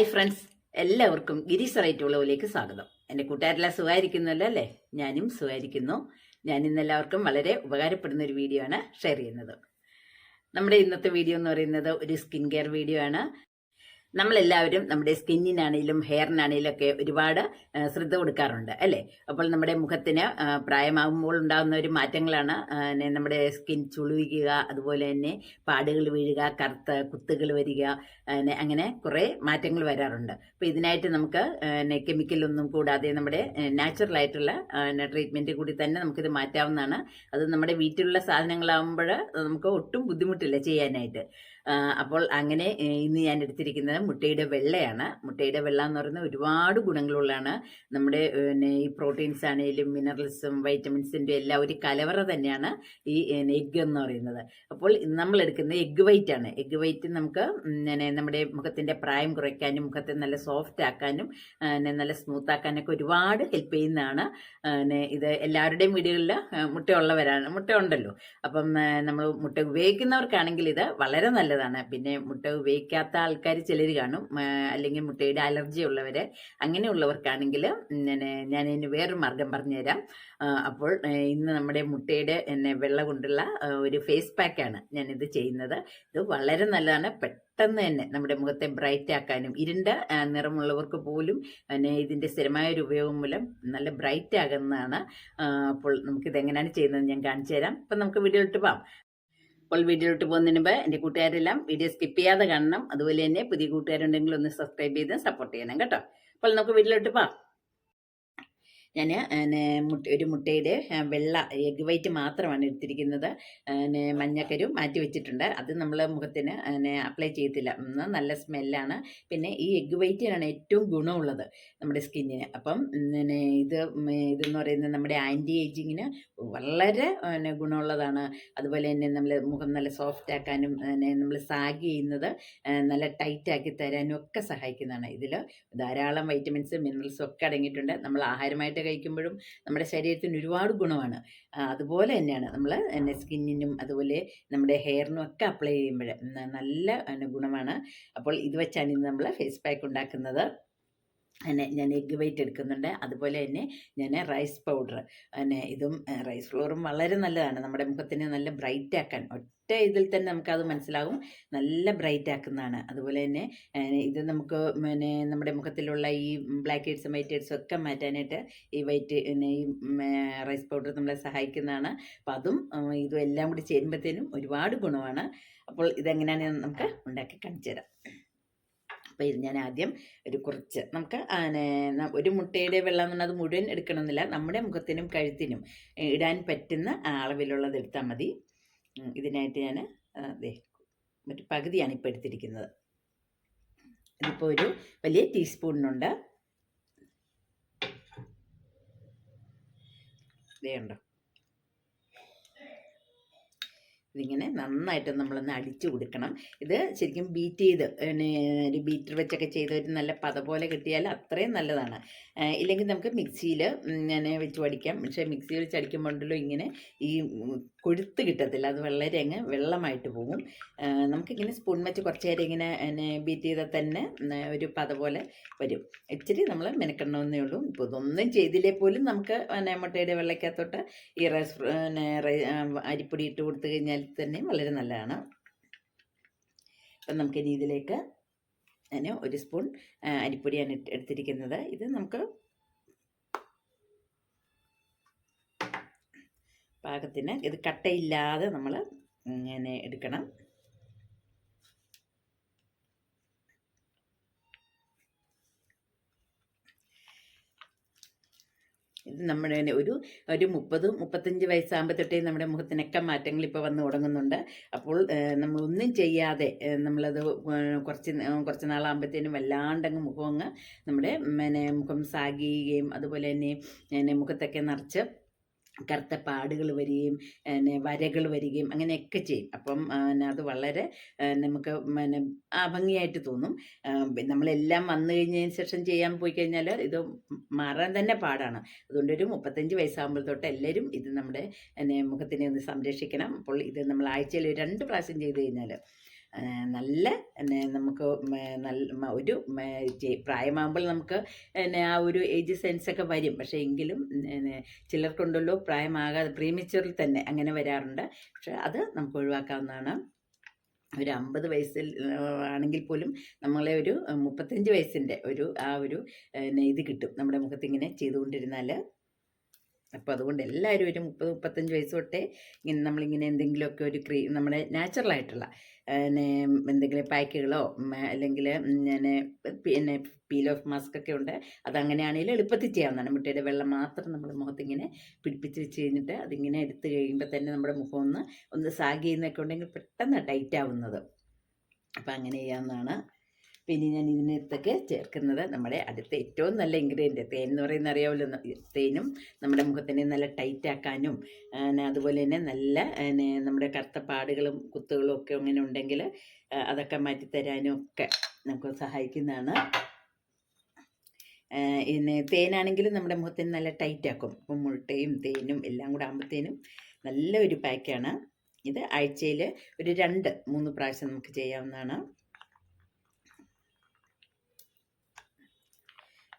Hi friends എല്ലാവർക്കും Girish right ഉള്ളവിലേക്ക് സ്വാഗതം. എന്റെ കൂട്ടുകാരെല്ലാം സുഖമായിരിക്കുന്നല്ലോ അല്ലേ? ഞാനും സുഖമായിരിക്കുന്നു. ഞാൻ ഇന്ന് എല്ലാവർക്കും വളരെ ഉപകാരപ്പെടുന്ന ഒരു വീഡിയോ ആണ് ഷെയർ ചെയ്യുന്നത്. നമ്മുടെ ഇന്നത്തെ വീഡിയോ എന്ന് പറയുന്നത് ഒരു സ്കിൻ കെയർ വീഡിയോ ആണ്. നമ്മളെല്ലാവരും നമ്മുടെ സ്കിന്നിനാണെങ്കിലും ഹെയറിനാണെങ്കിലും ഒക്കെ ഒരുപാട് ശ്രദ്ധ കൊടുക്കാറുണ്ട് അല്ലേ? അപ്പോൾ നമ്മുടെ മുഖത്തിന് പ്രായമാകുമ്പോൾ ഉണ്ടാകുന്ന ഒരു മാറ്റങ്ങളാണ് നമ്മുടെ സ്കിൻ ചുളിവിക്കുക അതുപോലെ തന്നെ പാടുകൾ വീഴുക കറുത്ത കുത്തുകൾ വരിക അങ്ങനെ കുറേ മാറ്റങ്ങൾ വരാറുണ്ട്. അപ്പോൾ ഇതിനായിട്ട് നമുക്ക് കെമിക്കലൊന്നും കൂടാതെ നമ്മുടെ നാച്ചുറൽ ആയിട്ടുള്ള ട്രീറ്റ്മെന്റ് കൂടി തന്നെ നമുക്കിത് മാറ്റാവുന്നതാണ്. അത് നമ്മുടെ വീട്ടിലുള്ള സാധനങ്ങളാകുമ്പോൾ നമുക്ക് ഒട്ടും ബുദ്ധിമുട്ടില്ല ചെയ്യാനായിട്ട്. അപ്പോൾ അങ്ങനെ ഇന്ന് ഞാൻ എടുത്തിരിക്കുന്നത് മുട്ടയുടെ വെള്ളയാണ്. മുട്ടയുടെ വെള്ള എന്ന് പറയുന്നത് ഒരുപാട് ഗുണങ്ങളുള്ളതാണ്. നമ്മുടെ പിന്നെ ഈ പ്രോട്ടീൻസ് ആണെങ്കിലും മിനറൽസും വൈറ്റമിൻസിന്റെ എല്ലാം ഒരു കലവറ തന്നെയാണ് ഈ എഗ്ഗ് എന്ന് പറയുന്നത്. അപ്പോൾ നമ്മൾ എടുക്കുന്നത് എഗ്ഗ് വൈറ്റ് ആണ്. എഗ്ഗ് വൈറ്റ് നമുക്ക് പിന്നെ നമ്മുടെ മുഖത്തിന്റെ പ്രായം കുറയ്ക്കാനും മുഖത്തെ നല്ല സോഫ്റ്റ് ആക്കാനും പിന്നെ നല്ല സ്മൂത്ത് ആക്കാനൊക്കെ ഒരുപാട് ഹെൽപ്പ് ചെയ്യുന്നതാണ്. പിന്നെ ഇത് എല്ലാവരുടെയും വീടുകളിൽ മുട്ടയുള്ളവരാണ് മുട്ട ഉണ്ടല്ലോ അപ്പം നമ്മൾ മുട്ട ഉപയോഗിക്കുന്നവർക്കാണെങ്കിൽ ഇത് വളരെ നല്ലതാണ്. പിന്നെ മുട്ട ഉപയോഗിക്കാത്ത ആൾക്കാർ ചിലർ കാണും. അല്ലെങ്കിൽ മുട്ടയുടെ അലർജി ഉള്ളവർ അങ്ങനെയുള്ളവർക്കാണെങ്കിൽ ഞാൻ ഇതിന് വേറൊരു മാർഗം പറഞ്ഞുതരാം. അപ്പോൾ ഇന്ന് നമ്മുടെ മുട്ടയുടെ എന്നെ വെള്ള കൊണ്ടുള്ള ഒരു ഫേസ് പാക്കാണ് ഞാനിത് ചെയ്യുന്നത്. ഇത് വളരെ നല്ലതാണ്. പെട്ടെന്ന് തന്നെ നമ്മുടെ മുഖത്തെ ബ്രൈറ്റ് ആക്കാനും ഇരുണ്ട നിറമുള്ളവർക്ക് പോലും പിന്നെ ഇതിന്റെ സ്ഥിരമായ ഒരു ഉപയോഗം മൂലം നല്ല ബ്രൈറ്റ് ആകുന്നതാണ്. അപ്പോൾ നമുക്കിത് എങ്ങനെയാണ് ചെയ്യുന്നത് ഞാൻ കാണിച്ചു തരാം അപ്പം നമുക്ക് വീഡിയോ ഇട്ട് പോകാം. അപ്പോൾ വീഡിയോയിലോട്ട് പോകുന്നതിന് മുമ്പ് എന്റെ കൂട്ടുകാരെല്ലാം വീഡിയോ സ്കിപ്പ് ചെയ്യാതെ കാണണം. അതുപോലെ തന്നെ പുതിയ കൂട്ടുകാരുണ്ടെങ്കിൽ ഒന്ന് സബ്സ്ക്രൈബ് ചെയ്ത് സപ്പോർട്ട് ചെയ്യണം കേട്ടോ. അപ്പോൾ നമുക്ക് വീഡിയോയിലോട്ട് പോകാം. ഞാൻ മുട്ട ഒരു മുട്ടയുടെ വെള്ള എഗ് വൈറ്റ് മാത്രമാണ് എടുത്തിരിക്കുന്നത്. പിന്നെ മഞ്ഞക്കരു മാറ്റി വെച്ചിട്ടുണ്ട്. അത് നമ്മൾ മുഖത്തിന് പിന്നെ അപ്ലൈ ചെയ്യത്തില്ല. നല്ല സ്മെല്ലാണ്. പിന്നെ ഈ എഗ് വൈറ്റിനാണ് ഏറ്റവും ഗുണമുള്ളത് നമ്മുടെ സ്കിന്നിന്. അപ്പം പിന്നെ ഇത് ഇതെന്ന് പറയുന്നത് നമ്മുടെ ആന്റി ഏജിങ്ങിന് വളരെ പിന്നെ ഗുണമുള്ളതാണ്. അതുപോലെ തന്നെ നമ്മൾ മുഖം നല്ല സോഫ്റ്റ് ആക്കാനും പിന്നെ നമ്മൾ സാഗ് ചെയ്യുന്നത് നല്ല ടൈറ്റ് ആക്കി തരാനും ഒക്കെ സഹായിക്കുന്നതാണ്. ഇതിൽ ധാരാളം വൈറ്റമിൻസ് മിനറൽസും ഒക്കെ അടങ്ങിയിട്ടുണ്ട്. നമ്മൾ ആഹാരമായിട്ട് കഴിക്കുമ്പോഴും നമ്മുടെ ശരീരത്തിന് ഒരുപാട് ഗുണമാണ്. അതുപോലെ തന്നെയാണ് നമ്മൾ എന്നെ സ്കിന്നിനും അതുപോലെ നമ്മുടെ ഹെയറിനും ഒക്കെ അപ്ലൈ ചെയ്യുമ്പോൾ നല്ല ഗുണമാണ്. അപ്പോൾ ഇത് വെച്ചാണ് ഇന്ന് നമ്മൾ ഫേസ് പാക്ക് ഉണ്ടാക്കുന്നത്. പിന്നെ ഞാൻ എഗ്ഗ് വൈറ്റ് എടുക്കുന്നുണ്ട്. അതുപോലെ തന്നെ ഞാൻ റൈസ് പൗഡർ പിന്നെ ഇതും റൈസ് ഫ്ലോറും വളരെ നല്ലതാണ്. നമ്മുടെ മുഖത്തിനെ നല്ല ബ്രൈറ്റ് ആക്കാൻ. ഒറ്റ ഇതിൽ തന്നെ നമുക്കത് മനസ്സിലാകും. നല്ല ബ്രൈറ്റ് ആക്കുന്നതാണ്. അതുപോലെ തന്നെ ഇത് നമുക്ക് പിന്നെ നമ്മുടെ മുഖത്തിലുള്ള ഈ ബ്ലാക്ക് ഹെഡ്സും വൈറ്റ് ഹെഡ്സും ഒക്കെ മാറ്റാനായിട്ട് ഈ വൈറ്റ് പിന്നെ ഈ റൈസ് പൗഡർ നമ്മളെ സഹായിക്കുന്നതാണ്. അപ്പം അതും ഇതും എല്ലാം കൂടി ചേരുമ്പോഴത്തേനും ഒരുപാട് ഗുണമാണ്. അപ്പോൾ ഇതെങ്ങനെയാണെന്ന് നമുക്ക് ഉണ്ടാക്കി കാണിച്ചു തരാം അപ്പോൾ ഇത് ഞാൻ ആദ്യം ഒരു കുറച്ച് നമുക്ക് ഒരു മുട്ടയുടെ വെള്ളം എന്ന് പറഞ്ഞാൽ അത് മുഴുവൻ എടുക്കണമെന്നില്ല. നമ്മുടെ മുഖത്തിനും കഴുത്തിനും ഇടാൻ പറ്റുന്ന അളവിലുള്ളത് എടുത്താൽ മതി. ഇതിനായിട്ട് ഞാൻ അതെ ഒരു പകുതിയാണ് ഇപ്പോൾ എടുത്തിരിക്കുന്നത്. ഇതിപ്പോൾ ഒരു വലിയ ടീസ്പൂണിനുണ്ട്. ഇതേ ഉണ്ടോ ഇതിങ്ങനെ നന്നായിട്ട് നമ്മളൊന്ന് അടിച്ചു കൊടുക്കണം. ഇത് ശരിക്കും ബീറ്റ് ചെയ്ത് ഒരു ബീറ്റർ വെച്ചൊക്കെ ചെയ്ത് ഒരു നല്ല പത പോലെ കിട്ടിയാൽ അത്രയും നല്ലതാണ്. ഇല്ലെങ്കിൽ നമുക്ക് മിക്സിയിൽ ഞാൻ വെച്ച് അടിക്കാം പക്ഷേ മിക്സിയിൽ വെച്ച് അടിക്കുമ്പോണ്ടല്ലോ ഇങ്ങനെ ഈ കൊഴുത്ത് കിട്ടത്തില്ല. അത് വളരെ അങ്ങ് വെള്ളമായിട്ട് പോകും. നമുക്കിങ്ങനെ സ്പൂൺ വെച്ച് കുറച്ച് നേരം ഇങ്ങനെ ബീറ്റ് ചെയ്താൽ തന്നെ ഒരു പത പോലെ വരും. ഇച്ചിരി നമ്മൾ മെനക്കെടണമെന്നേ ഉള്ളൂ. ഇപ്പോൾ ഇതൊന്നും ചെയ്തില്ലേ പോലും നമുക്ക് മുട്ടയുടെ വെള്ളക്കകത്തോട്ട് ഈ റൈസ് അരിപ്പൊടി ഇട്ട് കൊടുത്തു കഴിഞ്ഞാൽ തന്നെ വളരെ നല്ലതാണ്. അപ്പം നമുക്കിനി ഇതിലേക്ക് ഞാൻ ഒരു സ്പൂൺ അരിപ്പൊടിയാണ് എടുത്തിരിക്കുന്നത്. ഇത് നമുക്ക് പാകത്തിന് ഇത് കട്ടയില്ലാതെ നമ്മൾ ഇങ്ങനെ എടുക്കണം. ഇത് നമ്മുടെ ഒരു ഒരു മുപ്പത് മുപ്പത്തഞ്ച് വയസ്സാകുമ്പോൾ തൊട്ടേ നമ്മുടെ മുഖത്തിനൊക്കെ മാറ്റങ്ങൾ ഇപ്പോൾ വന്ന് തുടങ്ങുന്നുണ്ട്. അപ്പോൾ നമ്മളൊന്നും ചെയ്യാതെ നമ്മളത് കുറച്ച് കുറച്ച് നാളാകുമ്പോഴത്തേനും വല്ലാണ്ടങ്ങ് മുഖം അങ്ങ് നമ്മുടെ പിന്നെ മുഖം സാഗിയുകയും അതുപോലെ തന്നെ മുഖത്തൊക്കെ നിറച്ച് കറുത്ത പാടുകൾ വരികയും പിന്നെ വരകൾ വരികയും അങ്ങനെയൊക്കെ ചെയ്യും. അപ്പം അത് വളരെ നമുക്ക് പിന്നെ ഭംഗിയായിട്ട് തോന്നും. നമ്മളെല്ലാം വന്നു കഴിഞ്ഞതിന് ശേഷം ചെയ്യാൻ പോയി കഴിഞ്ഞാൽ ഇത് മാറാൻ തന്നെ പാടാണ്. അതുകൊണ്ട് ഒരു മുപ്പത്തഞ്ച് വയസ്സാകുമ്പോൾ തൊട്ട് എല്ലാവരും ഇത് നമ്മുടെ മുഖത്തിനെ ഒന്ന് സംരക്ഷിക്കണം. അപ്പോൾ ഇത് നമ്മൾ ആഴ്ചയിൽ രണ്ട് പ്രാവശ്യം ചെയ്ത് കഴിഞ്ഞാൽ നല്ല നമുക്ക് നല്ല ഒരു പ്രായമാകുമ്പോൾ നമുക്ക് പിന്നെ ആ ഒരു ഏജ് സെൻസൊക്കെ വരും. പക്ഷേ എങ്കിലും ചിലർക്കുണ്ടല്ലോ പ്രായമാകാതെ പ്രീമിച്ചറിൽ തന്നെ അങ്ങനെ വരാറുണ്ട്. പക്ഷെ അത് നമുക്ക് ഒഴിവാക്കാവുന്നതാണ്. ഒരു അമ്പത് വയസ്സിൽ ആണെങ്കിൽ പോലും നമ്മളെ ഒരു മുപ്പത്തഞ്ച് വയസ്സിന്റെ ഒരു ആ ഒരു ഇത് കിട്ടും. നമ്മുടെ മുഖത്തിങ്ങനെ ചെയ്തുകൊണ്ടിരുന്നാൽ അപ്പോൾ അതുകൊണ്ട് എല്ലാവരും ഒരു മുപ്പത് മുപ്പത്തഞ്ച് വയസ്സ് തൊട്ടേ ഇങ്ങനെ നമ്മളിങ്ങനെ എന്തെങ്കിലുമൊക്കെ ഒരു ക്രീ നമ്മുടെ നാച്ചുറലായിട്ടുള്ള പിന്നെ എന്തെങ്കിലും പാക്കുകളോ അല്ലെങ്കിൽ പിന്നെ പിന്നെ പീൽ ഓഫ് മാസ്ക് ഒക്കെ ഉണ്ട്. അതങ്ങനെയാണെങ്കിലും എളുപ്പത്തിൽ ചെയ്യാവുന്നതാണ്. മുട്ടയുടെ വെള്ളം മാത്രം നമ്മൾ മുഖത്തിങ്ങനെ പിടിപ്പിച്ച് വെച്ച് കഴിഞ്ഞിട്ട് അതിങ്ങനെ എടുത്ത് കഴിയുമ്പോൾ തന്നെ നമ്മുടെ മുഖം ഒന്ന് ഒന്ന് സാഗ് ചെയ്യുന്നൊക്കെ ഉണ്ടെങ്കിൽ പെട്ടെന്ന് ടൈറ്റ് ആവുന്നത്. അപ്പം അങ്ങനെ ചെയ്യാവുന്നതാണ്. പിന്നെ ഞാൻ ഇതിനകത്തൊക്കെ ചേർക്കുന്നത് നമ്മുടെ അടുത്ത ഏറ്റവും നല്ല ഇൻഗ്രീഡിയന്റ് തേൻ എന്ന് പറയുന്ന അറിയാമല്ലോ. തേനും നമ്മുടെ മുഖത്തിനെ നല്ല ടൈറ്റ് ആക്കാനും അതുപോലെ തന്നെ നല്ല നമ്മുടെ കറുത്ത പാടുകളും കുത്തുകളും ഒക്കെ അങ്ങനെ ഉണ്ടെങ്കിൽ അതൊക്കെ മാറ്റിത്തരാനും ഒക്കെ നമുക്ക് സഹായിക്കുന്നതാണ്. പിന്നെ തേനാണെങ്കിലും നമ്മുടെ മുഖത്തിന് നല്ല ടൈറ്റ് ആക്കും. അപ്പം മുട്ടയും തേനും എല്ലാം കൂടെ ആകുമ്പോഴത്തേനും നല്ല ഒരു പാക്കാണ് ഇത് ആഴ്ചയിൽ ഒരു രണ്ട് മൂന്ന് പ്രാവശ്യം നമുക്ക് ചെയ്യാവുന്നതാണ്.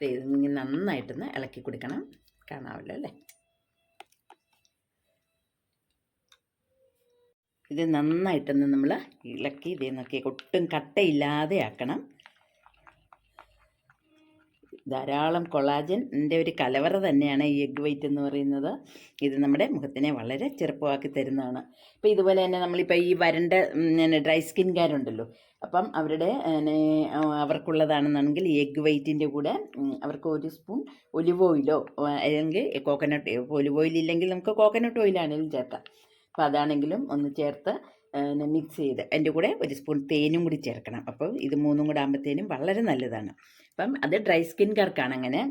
ദേ ഇതിങ്ങനെ നന്നായിട്ടൊന്ന് ഇളക്കി കൊടുക്കണം. കാണാമല്ലോ അല്ലേ? ഇത് നന്നായിട്ടൊന്ന് നമ്മൾ ഇളക്കി ഇതേ നോക്കി ഒട്ടും കട്ടയില്ലാതെ ആക്കണം. ധാരാളം കൊളാജൻ എന്റെ ഒരു കലവറ തന്നെയാണ് ഈ എഗ് വൈറ്റ് എന്ന് പറയുന്നത്. ഇത് നമ്മുടെ മുഖത്തിനെ വളരെ ചെറുപ്പമാക്കി തരുന്നതാണ്. അപ്പോൾ ഇതുപോലെ തന്നെ നമ്മളിപ്പോൾ ഈ വരണ്ട ഡ്രൈ സ്കിൻകാരുണ്ടല്ലോ. അപ്പം അവരുടെ അവർക്കുള്ളതാണെന്നാണെങ്കിൽ എഗ് വൈറ്റിന്റെ കൂടെ അവർക്ക് ഒരു സ്പൂൺ ഒലിവ് ഓയിലോ അല്ലെങ്കിൽ കോക്കനട്ട് ഒലിവ് ഓയിൽ ഇല്ലെങ്കിൽ നമുക്ക് കോക്കനട്ട് ഓയിലാണെങ്കിലും ചേർക്കാം. അപ്പോൾ അതാണെങ്കിലും ഒന്ന് ചേർത്ത് മിക്സ് ചെയ്ത് അതിന്റെ കൂടെ ഒരു സ്പൂൺ തേനും കൂടി ചേർക്കണം. അപ്പോൾ ഇത് മൂന്നും കൂടെ ആകുമ്പോഴത്തേനും വളരെ നല്ലതാണ്. അപ്പം അത് ഡ്രൈ സ്കിൻകാർക്കാണ് അങ്ങനെ.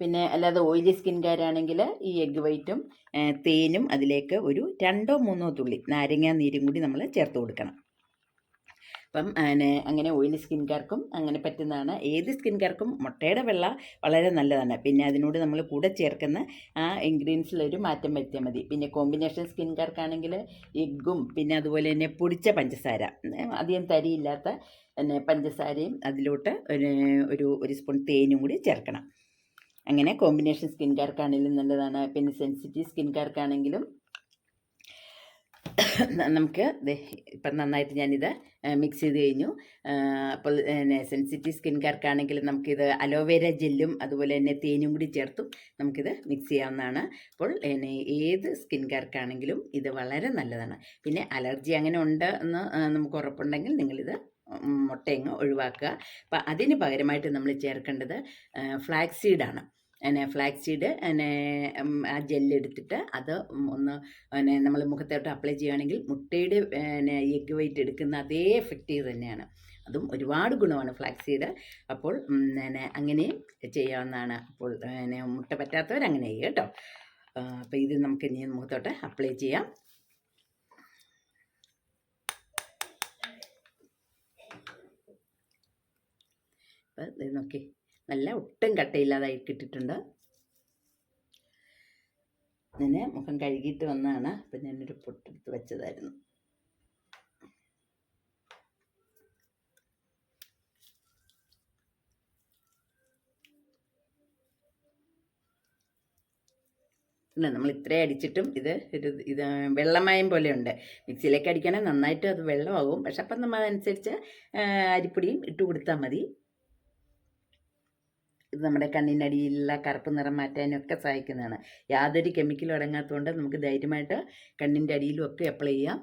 പിന്നെ അല്ലാതെ ഓയിലി സ്കിൻകാരാണെങ്കിൽ ഈ എഗ് വൈറ്റും തേനും അതിലേക്ക് ഒരു രണ്ടോ മൂന്നോ തുള്ളി നാരങ്ങാ നീരും കൂടി നമ്മൾ ചേർത്ത് കൊടുക്കണം. അപ്പം അങ്ങനെ അങ്ങനെ ഓയിലി സ്കിൻകാർക്കും അങ്ങനെ പറ്റുന്നതാണ്. ഏത് സ്കിൻ കെയർക്കും മുട്ടയുടെ വെള്ള വളരെ നല്ലതാണ്. പിന്നെ അതിനോട് നമ്മൾ കൂടെ ചേർക്കുന്ന ആ ഇൻഗ്രീഡിയൻസിലൊരു മാറ്റം വരുത്തിയാൽ മതി. പിന്നെ കോമ്പിനേഷൻ സ്കിൻ കെയർക്കാണെങ്കിൽ എഗ്ഗും പിന്നെ അതുപോലെ തന്നെ പൊടിച്ച പഞ്ചസാര. അധികം തരിയില്ലാത്ത പിന്നെ പഞ്ചസാരയും അതിലോട്ട് ഒരു ഒരു സ്പൂൺ തേനും കൂടി ചേർക്കണം. അങ്ങനെ കോമ്പിനേഷൻ സ്കിൻ കെയർക്കാണെങ്കിലും നല്ലതാണ്. പിന്നെ സെൻസിറ്റീവ് സ്കിൻകാർക്കാണെങ്കിലും നമുക്ക് ഇപ്പം നന്നായിട്ട് ഞാനിത് മിക്സ് ചെയ്ത് കഴിഞ്ഞു. അപ്പോൾ സെൻസിറ്റീവ് സ്കിൻ കെയർക്കാണെങ്കിൽ നമുക്കിത് അലോവേര ജെല്ലും അതുപോലെ തന്നെ തേനും കൂടി ചേർത്തും നമുക്കിത് മിക്സ് ചെയ്യാവുന്നതാണ്. അപ്പോൾ ഏത് സ്കിൻകാർക്കാണെങ്കിലും ഇത് വളരെ നല്ലതാണ്. പിന്നെ അലർജി അങ്ങനെ ഉണ്ട് എന്ന് നമുക്ക് ഉറപ്പുണ്ടെങ്കിൽ നിങ്ങളിത് മുട്ടയങ്ങ് ഒഴിവാക്കുക. അപ്പം അതിന് പകരമായിട്ട് നമ്മൾ ചേർക്കേണ്ടത് ഫ്ലാക്സ് സീഡാണ് പിന്നെ ഫ്ലാക്സ് സീഡ് പിന്നെ ആ ജെല്ല് എടുത്തിട്ട് അത് ഒന്ന് പിന്നെ നമ്മൾ മുഖത്തോട്ട് അപ്ലൈ ചെയ്യുകയാണെങ്കിൽ മുട്ടയുടെ പിന്നെ എഗ് വെയിറ്റ് എടുക്കുന്ന അതേ എഫക്റ്റീവ് തന്നെയാണ്. അതും ഒരുപാട് ഗുണമാണ് ഫ്ലാക്സ് സീഡ് അപ്പോൾ പിന്നെ അങ്ങനെയും ചെയ്യാവുന്നതാണ്. അപ്പോൾ പിന്നെ മുട്ട പറ്റാത്തവർ അങ്ങനെ ചെയ്യുക കേട്ടോ. അപ്പോൾ ഇത് നമുക്ക് ഇനി മുഖത്തോട്ട് അപ്ലൈ ചെയ്യാം. അപ്പോൾ ഇത് നോക്കി. നല്ല ഒട്ടും കട്ടയില്ലാതായി കിട്ടിയിട്ടുണ്ട്. പിന്നെ മുഖം കഴുകിയിട്ട് വന്നതാണ് അപ്പം ഞാനൊരു പൊട്ടെടുത്ത് വെച്ചതായിരുന്നു. പിന്നെ നമ്മൾ ഇത്രയും അടിച്ചിട്ടും ഇത് ഒരു ഇത് വെള്ളമയം പോലെയുണ്ട്. മിക്സിയിലേക്ക് അടിക്കണേ നന്നായിട്ട് അത് വെള്ളമാകും. പക്ഷെ അപ്പം നമ്മൾ അതനുസരിച്ച് അരിപ്പൊടിയും ഇട്ട് കൊടുത്താൽ മതി. ഇത് നമ്മുടെ കണ്ണിനടിയിലുള്ള കറുപ്പ് നിറം മാറ്റാനൊക്കെ സഹായിക്കുന്നതാണ്. യാതൊരു കെമിക്കലും അടങ്ങാത്തതുകൊണ്ട് നമുക്ക് ധൈര്യമായിട്ട് കണ്ണിന്റെ അടിയിലും ഒക്കെ അപ്ലൈ ചെയ്യാം.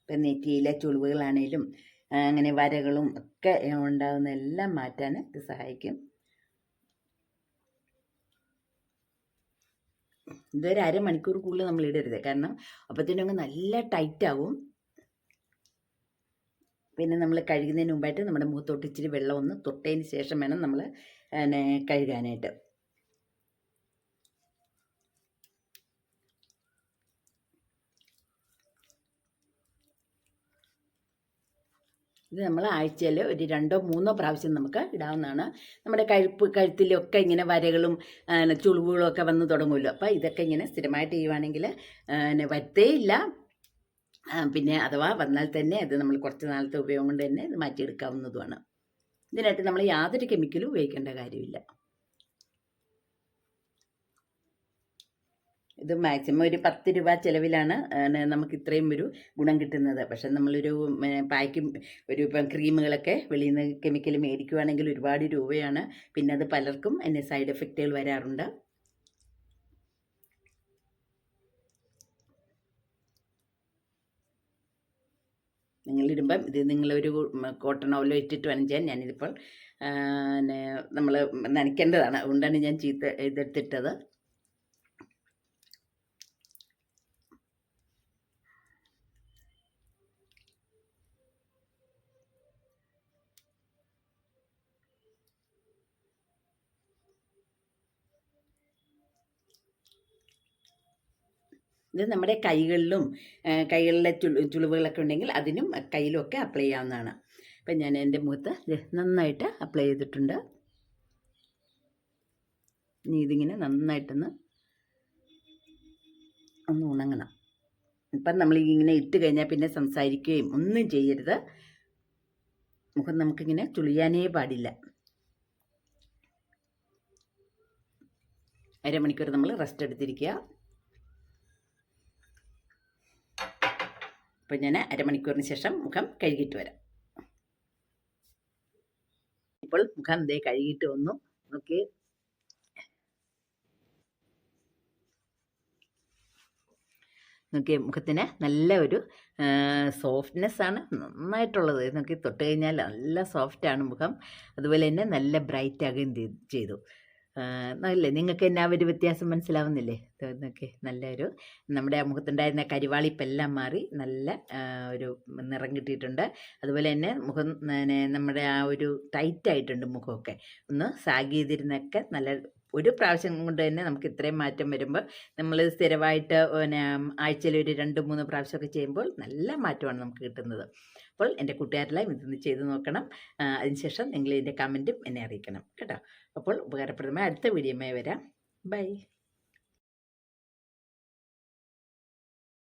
ഇപ്പം നെറ്റിയിലെ ചുളിവുകളാണേലും അങ്ങനെ വരകളും ഒക്കെ ഉണ്ടാകുന്ന എല്ലാം മാറ്റാൻ ഇത് സഹായിക്കും. ഇതൊരു അരമണിക്കൂർ കൂടുതൽ നമ്മൾ ഇടരുത്. കാരണം അപ്പത്തേനും അങ്ങ് നല്ല ടൈറ്റ് ആവും. പിന്നെ നമ്മൾ കഴുകുന്നതിന് മുമ്പായിട്ട് നമ്മുടെ മുഖത്തോട്ട് ഇച്ചിരി വെള്ളം ഒന്ന് തൊട്ടതിന് ശേഷം വേണം നമ്മൾ കഴുകാനായിട്ട്. ഇത് നമ്മൾ ആഴ്ചയിൽ ഒരു രണ്ടോ മൂന്നോ പ്രാവശ്യം നമുക്ക് ഇടാവുന്നതാണ്. നമ്മുടെ കഴുപ്പ് കഴുത്തിലൊക്കെ ഇങ്ങനെ വരകളും ചുളിവുകളും ഒക്കെ വന്ന് തുടങ്ങുമല്ലോ. അപ്പോൾ ഇതൊക്കെ ഇങ്ങനെ സ്ഥിരമായിട്ട് ചെയ്യുവാണെങ്കിൽ വരത്തേയില്ല ഇല്ല. പിന്നെ അഥവാ വന്നാൽ തന്നെ അത് നമ്മൾ കുറച്ച് നാളത്തെ ഉപയോഗം കൊണ്ട് തന്നെ മാറ്റിയെടുക്കാവുന്നതുമാണ്. ഇതിനായിട്ട് നമ്മൾ യാതൊരു കെമിക്കലും ഉപയോഗിക്കേണ്ട കാര്യമില്ല. ഇത് മാക്സിമം ഒരു പത്ത് രൂപ ചിലവിലാണ് നമുക്ക് ഇത്രയും ഒരു ഗുണം കിട്ടുന്നത്. പക്ഷെ നമ്മളൊരു പായ്ക്കും ഒരു ഇപ്പം ക്രീമുകളൊക്കെ വെളിയിൽ നിന്ന് കെമിക്കൽ മേടിക്കുവാണെങ്കിൽ ഒരുപാട് രൂപയാണ്. പിന്നെ അത് പലർക്കും അതിന്റെ സൈഡ് എഫക്റ്റുകൾ വരാറുണ്ട്. നിങ്ങളിടുമ്പം ഇത് നിങ്ങളൊരു കോട്ടൺ ഓയിലോ ഇട്ടിട്ട് വേണം ഞാനിതിപ്പോൾ നമ്മൾ നനയ്ക്കേണ്ടതാണ്. അതുകൊണ്ടാണ് ഞാൻ ചീത്ത ഇതെടുത്തിട്ടത്. ഇത് നമ്മുടെ കൈകളിലും കൈകളിലെ ചുളി ചുളിവുകളൊക്കെ ഉണ്ടെങ്കിൽ അതിനും കയ്യിലും ഒക്കെ അപ്ലൈ ചെയ്യാവുന്നതാണ്. അപ്പം ഞാൻ എന്റെ മുഖത്ത് നന്നായിട്ട് അപ്ലൈ ചെയ്തിട്ടുണ്ട്. ഇനി ഇതിങ്ങനെ നന്നായിട്ടൊന്ന് ഒന്ന് ഉണങ്ങണം. ഇപ്പം നമ്മൾ ഇങ്ങനെ ഇട്ട് കഴിഞ്ഞാൽ പിന്നെ സംസാരിക്കുകയും ഒന്നും ചെയ്യരുത്. മുഖം നമുക്കിങ്ങനെ ചുളിയാനേ പാടില്ല. അരമണിക്കൂർ നമ്മൾ റെസ്റ്റ് എടുത്തിരിക്കുക. അപ്പോൾ ഞാൻ അരമണിക്കൂറിന് ശേഷം മുഖം കഴുകിയിട്ട് വരാം. ഇപ്പോൾ മുഖം ദേ കഴുകിയിട്ട് വന്നു. നോക്കി നോക്കി മുഖത്തിന് നല്ല ഒരു സോഫ്റ്റ്നെസ് ആണ് നന്നായിട്ടുള്ളത്. നോക്കി തൊട്ട് കഴിഞ്ഞാൽ നല്ല സോഫ്റ്റാണ് മുഖം. അതുപോലെ തന്നെ നല്ല ബ്രൈറ്റ് ആകുകയും ചെയ്- ചെയ്തു. ആ, നല്ലേ നിങ്ങൾക്ക് എന്നാ ഒരു വ്യത്യാസം മനസ്സിലാവുന്നില്ലേ? തോന്നൊക്കെ നല്ലൊരു നമ്മുടെ മുഖത്തുണ്ടായിരുന്ന കരിവാളിപ്പെല്ലാം മാറി നല്ല ഒരു നിറം കിട്ടിയിട്ടുണ്ട്. അതുപോലെ തന്നെ മുഖം നമ്മുടെ ആ ഒരു ടൈറ്റ് ആയിട്ടുണ്ട് മുഖമൊക്കെ. ഒന്ന് സാഗ് ചെയ്തിരുന്നൊക്കെ നല്ല ഒരു പ്രാവശ്യം കൊണ്ട് തന്നെ നമുക്ക് ഇത്രയും മാറ്റം വരുമ്പോൾ നമ്മൾ സ്ഥിരമായിട്ട് പിന്നെ ആഴ്ചയിൽ ഒരു രണ്ട് മൂന്ന് പ്രാവശ്യമൊക്കെ ചെയ്യുമ്പോൾ നല്ല മാറ്റമാണ് നമുക്ക് കിട്ടുന്നത്. അപ്പോൾ എന്റെ കൂട്ടുകാരെല്ലാം ഇതൊന്ന് ചെയ്ത് നോക്കണം. അതിനുശേഷം നിങ്ങൾ ഇതിന്റെ കമന്റും എന്നെ അറിയിക്കണം. കേട്ടോ. അപ്പോൾ ഉപകാരപ്രദമായ അടുത്ത വീഡിയോമായി വരാം. ബൈ.